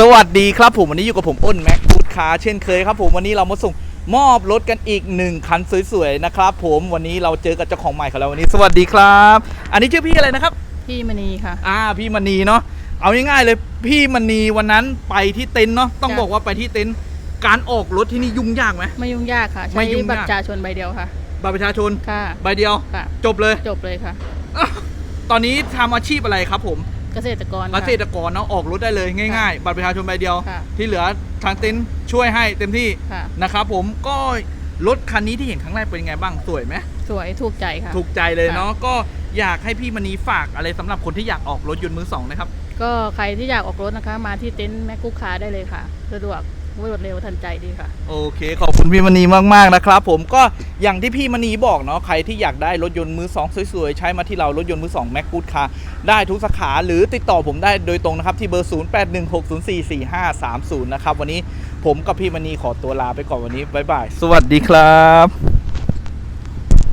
สวัสดีครับผมวันนี้อยู่กับผมอ้นแม็กฟูดคาร์เช่นเคยครับผมวันนี้เรามาส่งมอบรถกันอีกหนึ่งคันสวยๆนะครับผมวันนี้เราเจอกับเจ้าของใหม่ของเราวันนี้ สวัสดีครับ อันนี้ชื่อพี่อะไรนะครับ พี่มณีค่ะ อ่าพี่มณีเนาะเอาง่ายๆเลยพี่มณีวันนั้นไปที่เต็นท์เนาะต้องจ้ะ บอกว่าไปที่เต็นท์การออกรถที่นี่ยุ่งยากไหม ไม่ยุ่งยากค่ะ ไม่ใช้ยุ่งยาก บัตรประชาชนใบเดียวค่ะ บัตรประชาชนค่ะ ใบเดียว ค่ะ จบเลย จบเลยค่ะ ตอนนี้ทำอาชีพอะไรครับผม เกษตรกรเกค่ะษตรกรเนาะออกรถได้เลยง่ายๆ บัตรประชาชนใบเดียว ค่ะที่เหลือทางเต็นท์ช่วยให้เต็มที่ค่ะ นะครับผมก็รถคันนี้ที่เห็นครั้งแรกเป็นยังไงบ้างสวยไหมสวยถูกใจค่ะ ถูกใจเลยค่ะเนาะก็อยากให้พี่มณีฝากอะไรสำหรับคนที่อยากออกรถยนต์มือสองนะครับ ก็ใครที่อยากออกรถนะคะ มาที่เต็นท์แม็กกุ๊กคาร์ได้เลยค่ะ สะดวก รวดเร็วทันใจดีค่ะ โอเค ขอบคุณพี่มณีมากๆนะครับ ผมก็อย่างที่พี่มณีบอกเนาะใครที่อยากได้รถยนต์มือสองสวยๆ ใช้มาที่เรารถยนต์มือสองแม็กกูดคาได้ทุกสาขาหรือติดต่อผมได้โดยตรงนะครับ ที่เบอร์ 0816044530 นะครับ วันนี้ผมกับพี่มณีขอตัวลาไปก่อนวันนี้บ๊ายบาย สวัสดีครับ